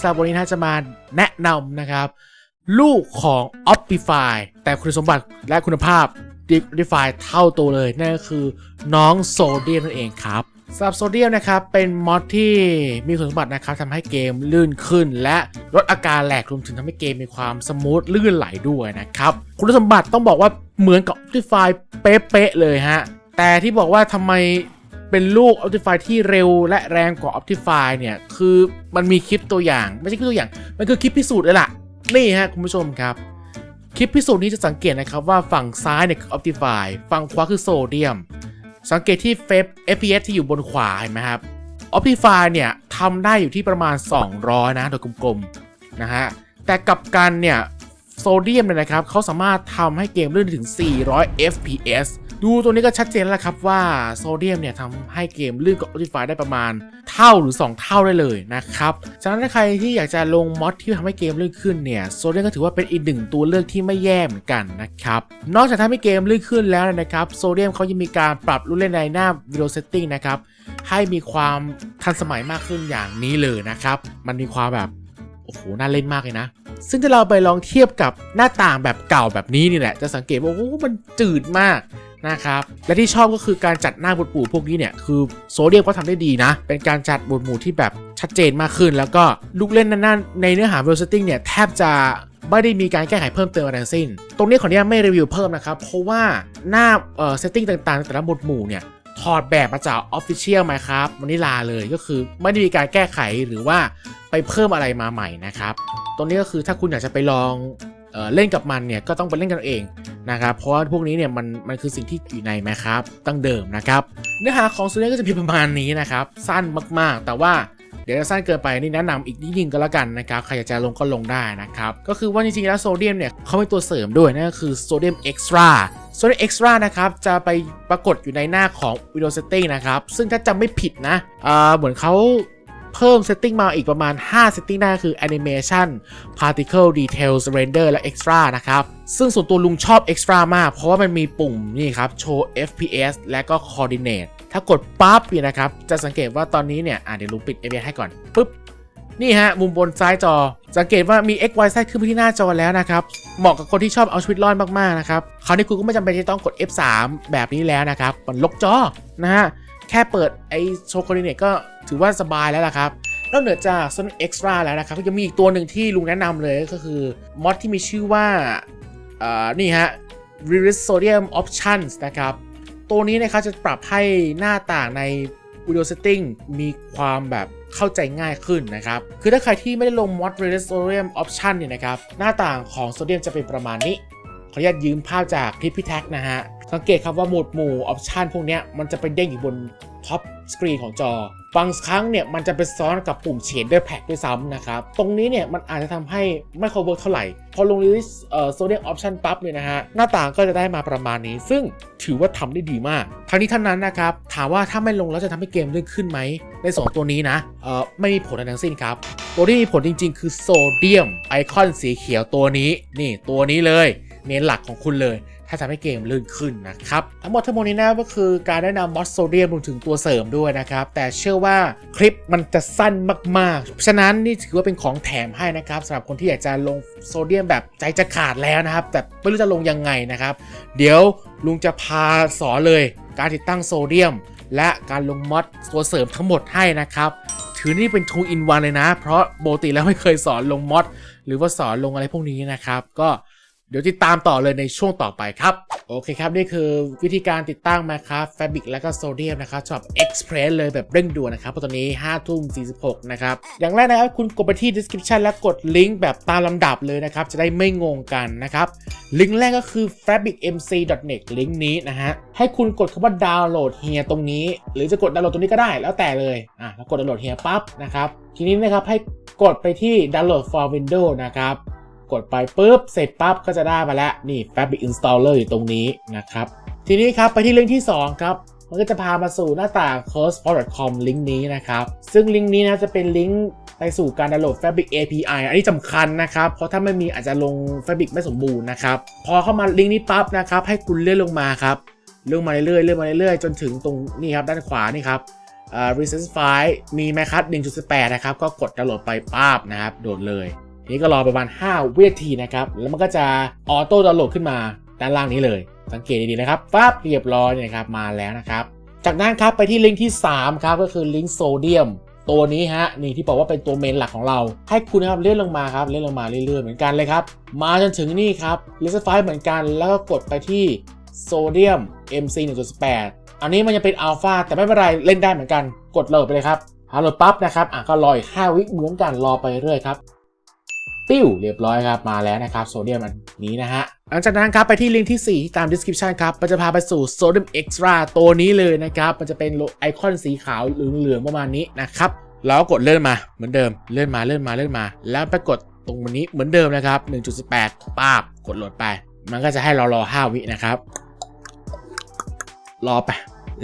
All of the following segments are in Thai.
สำหรับวันนี้นะจะมาแนะนำนะครับ ลูกของ Optify แต่คุณสมบัติและคุณภาพ Optify เท่าตัวเลย นั่นก็คือน้องโซเดียมนั่นเองครับสำหรับโซเดียมนะครับเป็นมอดที่มีคุณสมบัตินะครับทำให้เกมลื่นขึ้น และลดอาการแหลกรวมถึงทำให้เกมมีความสมูทลื่นไหลด้วยนะครับคุณสมบัติต้องบอกว่าเหมือนกับ Optify เป๊ะๆเลยฮะแต่ที่บอกว่าทำไม เป็นลูก Optify ที่เร็วและแรงกว่า Optify เนี่ย คือมันมีคลิปตัวอย่าง ไม่ใช่คลิปตัวอย่าง มันคือคลิปพิสูจน์เลยล่ะ นี่ฮะคุณผู้ชมครับ คลิปพิสูจน์นี้จะสังเกตนะครับว่าฝั่งซ้ายเนี่ยคือ Optify ฝั่งขวาคือโซเดียม สังเกตที่เฟฟ FPS ที่อยู่บนขวาเห็นไหมครับ Optify เนี่ยทำได้อยู่ที่ประมาณ 200 นะ โดยกลมๆนะฮะ แต่กับกันเนี่ยโซเดียมเนี่ยนะครับเขาสามารถทำให้เกมลื่นถึง 400 FPS ดูตัวนี้ก็ชัดเจนแล้วครับว่าโซเดียมเนี่ยทำให้เกมลื่นกับ Optify ได้ประมาณเท่าหรือ 2 เท่าได้เลยนะครับ ฉะนั้นถ้าใครที่อยากจะลงมอดที่ทำให้เกมลื่นขึ้นเนี่ยโซเดียมก็ถือว่าเป็นอีกหนึ่งตัวเลือกที่ไม่แย่เหมือนกันนะครับ นอกจากทำให้เกมลื่นขึ้นแล้วนะครับโซเดียมเขายังมีการปรับรูปเล่นในหน้า Video Setting นะครับให้มีความทันสมัยมากขึ้นอย่างนี้เลยนะครับ มันมีความแบบโอ้โหน่าเล่นมากเลยนะซึ่งถ้าเราไปลองเทียบกับหน้าต่างแบบเก่าแบบนี้นี่แหละ จะสังเกตว่าโอ้โหมันจืดมาก นะครับและที่ชอบก็คือการจัดหน้าบทหมู่พวกนี้เนี่ยคือโซเดียมก็ทำได้ดีนะ เป็นการจัดบทหมู่ที่แบบชัดเจนมากขึ้น แล้วก็ลูกเล่นนั้นๆในเนื้อหา Real Setting เนี่ยแทบจะไม่ได้มีการแก้ไขเพิ่มเติมอะไรทั้งสิ้น ตรงนี้ขออนุญาตไม่รีวิวเพิ่มนะครับ เพราะว่าหน้าเอ่อ setting ต่างๆ แต่ละบทหมู่เนี่ย ถอดแบบมาจาก Official มครับวานิลาเลยก็คือไม่ได้มีการแก้ไขหรือว่าไปเพิ่มอะไรมาใหม่นะครับ ตรงนี้ก็คือถ้าคุณอยากจะไปลอง เเล่นกับมันเนี่ยก็ต้องไปเล่นกันเองนะครับ เพราะว่าพวกนี้เนี่ยมันมันคือสิ่งที่อยู่ใน Minecraft ตั้งเดิมนะครับ เนื้อหาของซูเนก็จะมีประมาณนี้นะครับ สั้นมากๆ แต่ว่าเดี๋ยวจะสั้นเกินไปนี่แนะนำอีกนิดนึงก็แล้วกันนะครับใครอยากจะลงก็ลงได้นะครับ ก็คือว่าจริงๆแล้วโซเดียมเนี่ยเขามีตัวเสริมด้วยนั่นก็คือโซเดียมเอ็กซ์ตร้าโซเดียมเอ็กซ์ตร้านะครับจะไปปรากฏอยู่ในหน้าของ Windows Setting นะครับซึ่งถ้าจำไม่ผิดนะอ่าเหมือนเขา เพิ่ม setting มาอีกประมาณ 5 setting ได้คือ animation particle details render และ extra นะครับ ซึ่งส่วนตัวลุงชอบ extra มาก เพราะว่ามันมีปุ่มนี่ครับ show fps และก็ coordinate ถ้ากดปั๊บเนี่ยนะครับ จะสังเกตว่าตอนนี้เนี่ยอะเดี๋ยวลุงปิด fps ให้ก่อนปึ๊บนี่ฮะ มุมบนซ้ายจอ สังเกตว่ามี x y z ขึ้นไปที่หน้าจอแล้วนะครับ เหมาะกับคนที่ชอบเอาชีวิตรอดมาก ๆ นะครับ คราวนี้คุณก็ไม่จำเป็นที่ต้องกด F3 แบบนี้แล้วนะครับ มันลบจอนะฮะ แค่เปิดไอโชว์คอร์ดิเนตก็ถือว่าสบายแล้วล่ะครับ นอกเหนือจาก Sonic Extra แล้วนะครับ ก็ยังมีอีกตัวหนึ่งที่ลุงแนะนำเลยก็คือมอดที่มีชื่อว่าอ่อนี่ฮะ r e r i s Sodium Options นะครับ ตัวนี้นะครับจะปรับให้หน้าต่างใน Video Setting มีความแบบเข้าใจง่ายขึ้นนะครับ คือถ้าใครที่ไม่ได้ลงมอด r e r i s Sodium Option เนี่ยนะครับ หน้าต่างของ Sodium จะเป็นประมาณนี้ ขออนุญาตยืมภาพจากคลิปพี่แท็กนะฮะ สังเกตครับว่าหมวดหมู่ออปชันพวกนี้มันจะไปเด้งอยู่บนท็อปสกรีนของจอ บางครั้งเนี่ยมันจะไปซ้อนกับปุ่มเชนเดอร์แพ็กด้วยซ้ำนะครับ ตรงนี้เนี่ยมันอาจจะทำให้ไม่คอเวิร์กเท่าไหร่ พอลงลิสเอ่อโซเดียมออปชันปั๊บเนี่ยนะฮะ หน้าต่างก็จะได้มาประมาณนี้ ซึ่งถือว่าทำได้ดีมาก ทั้งนี้ทั้งนั้นนะครับ ถามว่าถ้าไม่ลงแล้วจะทำให้เกมลื่นขึ้นไหม ใน 2 ตัวนี้นะเอ่อไม่มีผลอะไรทั้งสิ้นครับ ตัวที่มีผลจริง ๆ คือโซเดียมไอคอนสีเขียวตัวนี้ นี่ตัวนี้เลยเน้นหลักของคุณเลย ถ้าทำให้เกมลื่นขึ้นนะครับ ทั้งหมดทั้งมวลนี้นะก็คือการแนะนำมอสโซเดียมรวมถึงตัวเสริมด้วยนะครับ แต่เชื่อว่าคลิปมันจะสั้นมากๆ ฉะนั้นนี่ถือว่าเป็นของแถมให้นะครับสำหรับคนที่อยากจะลงโซเดียมแบบใจจะขาดแล้วนะครับ แต่ไม่รู้จะลงยังไงนะครับ เดี๋ยวลุงจะพาสอนเลย การติดตั้งโซเดียม และการลงมอดตัวเสริมทั้งหมดให้นะครับถือนี่เป็น 2 in 1 เลยนะ เพราะปกติแล้วไม่เคยสอนลงมอดหรือว่าสอนลงอะไรพวกนี้นะครับ ก็ เดี๋ยวติดตามต่อเลยในช่วงต่อไปครับ โอเคครับ นี่คือวิธีการติดตั้งมาครับ Fabric และก็โซเดียมนะครับชอบ Express เลยแบบเร่งด่วนนะครับเพราะตอนนี้5ทุ่ม46 นะครับ อย่างแรกนะครับ คุณกดไปที่ description และกดลิงก์แบบตามลำดับเลยนะครับ จะได้ไม่งงกันนะครับ ลิงก์แรกก็คือ fabricmc.net ลิงก์นี้นะฮะ ให้คุณกดคำว่าดาวน์โหลดเฮียตรงนี้ หรือจะกดดาวน์โหลดตรงนี้ก็ได้แล้วแต่เลยอะแล้วกดดาวน์โหลดเฮียปั๊บนะครับทีนี้นะครับให้กดไปที่ download for Windows นะครับ กดไปปุ๊บ เสร็จปั๊บก็จะได้มาแล้ว นี่ Fabric Installer อยู่ตรงนี้นะครับ ทีนี้ครับ ไปที่ลิงก์ที่ 2 ครับ มันก็จะพามาสู่หน้าต่าง course.com ลิงก์นี้นะครับ ซึ่งลิงก์นี้นะจะเป็นลิงก์ไปสู่การดาวน์โหลด Fabric API อันนี้สำคัญนะครับ เพราะถ้าไม่มีอาจจะลง Fabric ไม่สมบูรณ์นะครับ พอเข้ามาลิงก์นี้ปั๊บนะครับให้คุณเลื่อนลงมาครับเลื่อนมาเรื่อยๆเลื่อนมาเรื่อยๆจนถึงตรงนี่ครับด้านขวานี่ครับอ่า Resistance File มีไหมครับ1.18 นะครับ ก็กดดาวน์โหลดไปป้าบนะครับ โดดเลย นี้ก็รอประมาณ 5 วินาทีนะครับ แล้วมันก็จะออโต้ดาวน์โหลดขึ้นมาด้านล่างนี้เลย สังเกตดีๆนะครับปั๊บเรียบร้อยนี่ยครับมาแล้วนะครับ จากนั้นครับไปที่ลิงก์ที่ 3 ครับก็คือลิงก์โซเดียมตัวนี้ฮะนี่ที่บอกว่าเป็นตัวเมนหลักของเรา ให้คุณนะครับเลื่อนลงมาครับเลื่อนลงมาเรื่อยๆเหมือนกันเลยครับ มาจนถึงนี่ครับ l i s t f i เหมือนกัน แล้วก็กดไปที่โซเดียม MC 1.8อันนี้มันจะเป็นอัลฟาแต่ไม่เป็นไรเล่นได้เหมือนกัน กดโหลดไปเลยครับหาโหลดปั๊บนะครับอะก็รออีก5วิเหมือนกันรอไปเรื่อยครับ ปิ้วเรียบร้อยครับมาแล้วนะครับโซเดียมอันนี้นะฮะหลังจากนั้นครับไปที่ลิงก์ที่4ตาม description ครับ มันจะพาไปสู่โซเดียมเอ็กซ์ตร้าตัวนี้เลยนะครับ มันจะเป็นไอคอนสีขาวเหลืองๆประมาณนี้นะครับแล้วกดเลื่อนมาเหมือนเดิมเลื่อนมาเลื่อนมาเลื่อนมา แล้วไปกดตรงนี้เหมือนเดิมนะครับ 1.18ป้าบกดโหลดไป มันก็จะให้เรารอ 5 วินะครับ รอไป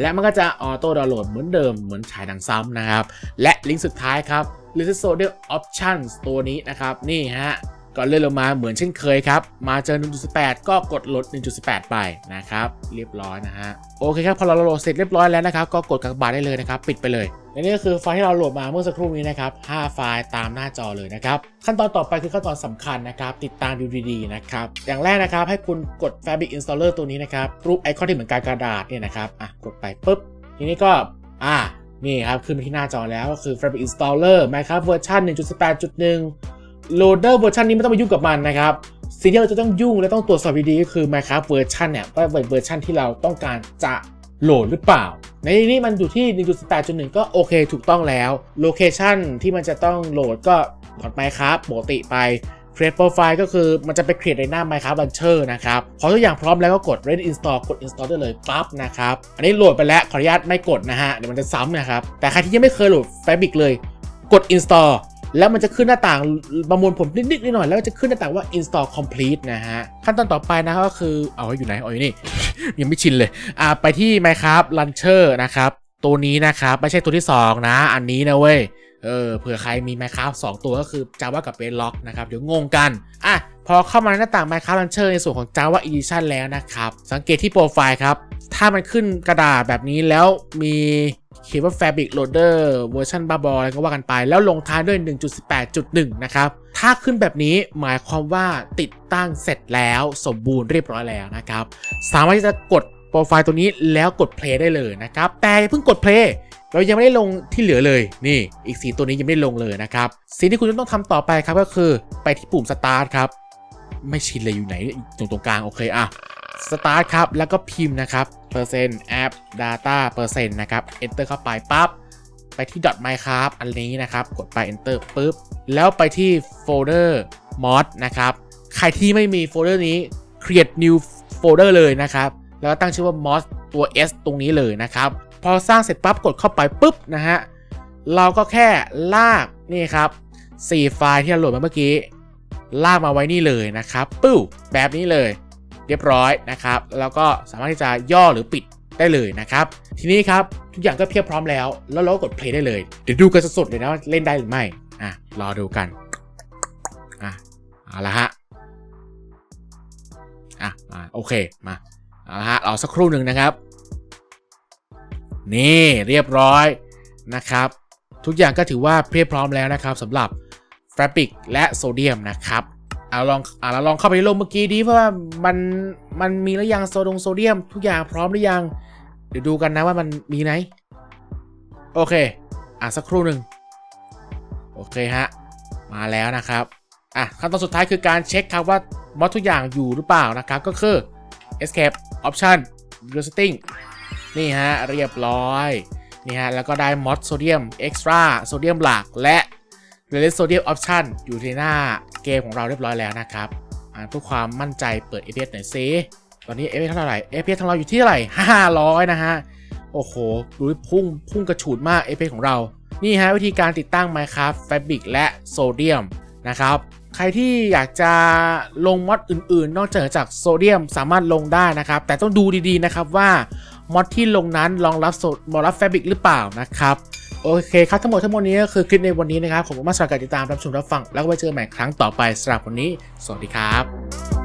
และมันก็จะออโต้ดาวน์โหลดเหมือนเดิมเหมือนฉายหนังซ้ำนะครับ และลิงก์สุดท้ายครับ l i s t o d i a Options ตัวนี้นะครับ นี่ฮะก็เลื่อนลงมาเหมือนเช่นเคยครับ มาเจอ 1.18 ก็กดลด 1.18 ไปนะครับ เรียบร้อยนะฮะ โอเคครับ พอเราโหลดเสร็จเรียบร้อยแล้วนะครับ ก็กดกากบาทได้เลยนะครับ ปิดไปเลยและนี่ก็คือไฟล์ที่เราโหลดมาเมื่อสักครู่นี้นะครับ 5 ไฟล์ตามหน้าจอเลยนะครับ ขั้นตอนต่อไปคือขั้นตอนสำคัญนะครับ ติดตามดูดีๆนะครับ อย่างแรกนะครับ ให้คุณกด Fabric Installer ตัวนี้นะครับ รูปไอคอนที่เหมือนการกระดาษเนี่ยนะครับ อะ กดไปปุ๊บ ทีนี้ก็ อ่า นี่ครับขึ้นมาที่หน้าจอแล้วก็คือ Fabric Installer Minecraft เวอร์ชัน1.18.1โหลดเดอร์เวอร์ชันนี้ไม่ต้องไปยุ่งกับมันนะครับสิ่งที่เราจะต้องยุ่งและต้องตรวจสอบดีๆก็คือ Minecraft เวอร์ชันเนี่ยว่าเป็เวอร์ชันที่เราต้องการจะโหลดหรือเปล่า ในนี้มันอยู่ที่ 1.18.1 ก็โอเคถูกต้องแล้ว โลเคชันที่มันจะต้องโหลดก็กด Minecraft ปกติไป Create Profile ก็คือมันจะไป create ในหน้า Minecraft Launcher นะครับ พอทุกอย่างพร้อมแล้วก็กด Ready Install กด Install ได้เลยปั๊บนะครับ อันนี้โหลดไปแล้วขออนุญาตไม่กดนะฮะ เดี๋ยวมันจะซ้ำนะครับ แต่ใครที่ยังไม่เคยโหลด Fabric เลย กด Install แล้วมันจะขึ้นหน้าต่างประมวลผลนิดๆหน่อยๆแล้วจะขึ้นหน้าต่างว่า install complete นะฮะ ขั้นตอนต่อไปนะครับก็คือเอาไว้อยู่ไหนเอาอยู่นี่ ยังไม่ชินเลย อ่าไปที่ Minecraft Launcher นะครับ ตัวนี้นะครับ ไม่ใช่ตัวที่ 2 นะ อันนี้นะเว้ย เออเผื่อใครมี Minecraft 2 ตัวก็คือ Java กับ Bedrock นะครับ เดี๋ยวงงกัน อะ พอเข้ามาในหน้าต่าง Minecraft Launcher ในส่วนของ Java Edition แล้วนะครับ สังเกตที่โปรไฟล์ครับ ถ้ามันขึ้นกระดาษแบบนี้แล้วมีเขียนว่า Fabric Loader เวอร์ชันบ้าบออะไรก็ว่ากันไป แล้วลงท้ายด้วย 1.18.1 นะครับ ถ้าขึ้นแบบนี้หมายความว่าติดตั้งเสร็จแล้วสมบูรณ์เรียบร้อยแล้วนะครับ สามารถที่จะกดโปรไฟล์ตัวนี้แล้วกด play ได้เลยนะครับ แต่ย่าเพิ่งกด play เรายังไม่ได้ลงที่เหลือเลยนี่อีกสีตัวนี้ยังไม่ได้ลงเลยนะครับสิ่งที่คุณต้องทำต่อไปครับก็คือไปที่ปุ่ม start ครับไม่ชินเลยอยู่ไหนตรงตรงกลางโอเคอะ start ครับแล้วก็พิมพ์นะครับเปอร์เซ็นต์ app data เปอร์เซ็นต์นะครับ enter เข้าไปปั๊บไปที่ .minecraft อันนี้นะครับ กดไป enter ปุ๊บ แล้วไปที่โฟลเดอร์ mod นะครับ ใครที่ไม่มีโฟลเดอร์นี้ create new folder เลยนะครับ แล้วก็ตั้งชื่อว่า mod ตัว s ตรงนี้เลยนะครับ อสร้างเสร็จปั๊บกดเข้าไปปุ๊บนะฮะเราก็แค่ลากนี่ครับ4ไฟล์ที่เราโหลดมาเมื่อกี้ ลากมาไว้นี่เลยนะครับปุ๊บแบบนี้เลย เรียบร้อยนะครับ แล้วก็สามารถที่จะย่อหรือปิดได้เลยนะครับ ทีนี้ครับทุกอย่างก็เพียบพร้อมแล้ว แล้วเราก็กด play ได้เลย เดี๋ยวดูกันสดๆเลยนะว่าเล่นได้หรือไม่อะรอดูกันอะเอาละฮะอะโอเคมาเอาละฮะรอสักครู่หนึ่งนะครับ นี่เรียบร้อยนะครับ ทุกอย่างก็ถือว่าเพียบพร้อมแล้วนะครับสำหรับ f a b r i c และโซเดียมนะครับเอาลองเราลองเข้าไปในโลกเมื่อกี้ดีเพราะว่ามันมันมีหรือยังโซดงโซเดียม ทุกอย่างพร้อมหรือยัง เดี๋ยวดูกันนะว่ามันมีไหนโอเค อะสักครู่หนึ่งโอเคฮะมาแล้วนะครับอะขั้นตอนสุดท้ายคือการเช็คครับว่ามอดทุกอย่างอยู่หรือเปล่านะครับ ก็คือ escape option resetting นี่ฮะเรียบร้อยนี่ฮะแล้วก็ได้มอดโซเดียม extra โซเดียมหลักและ Release Sodium Option อยู่ในหน้าเกมของเราเรียบร้อยแล้วนะครับเพื่อความมั่นใจเปิด FPS หน่อยซิตอนนี้ FPS เท่าไหร่ FPS ของเราอยู่ที่เท่าไหร่500นะฮะโอ้โหดูดพุ่งพุ่งกระฉูดมาก FPS ของเรา นี่ฮะวิธีการติดตั้ง Minecraft Fabric และ Sodium นะครับใครที่อยากจะลงมอดอื่นๆ นอกจากจากโซเดียมสามารถลงได้นะครับ แต่ต้องดูดีๆนะครับว่า มอดที่ลงนั้นรองรับโซรองรับแฟบริกหรือเปล่านะครับโอเคครับทั้งหมดทั้งมวลนี้ก็คือคลิปในวันนี้นะครับขอบคุณมาสำหรับการติดตามรับชมรับฟังแล้วก็ไว้เจอใหม่ครั้งต่อไปสำหรับวันนี้ สวัสดีครับ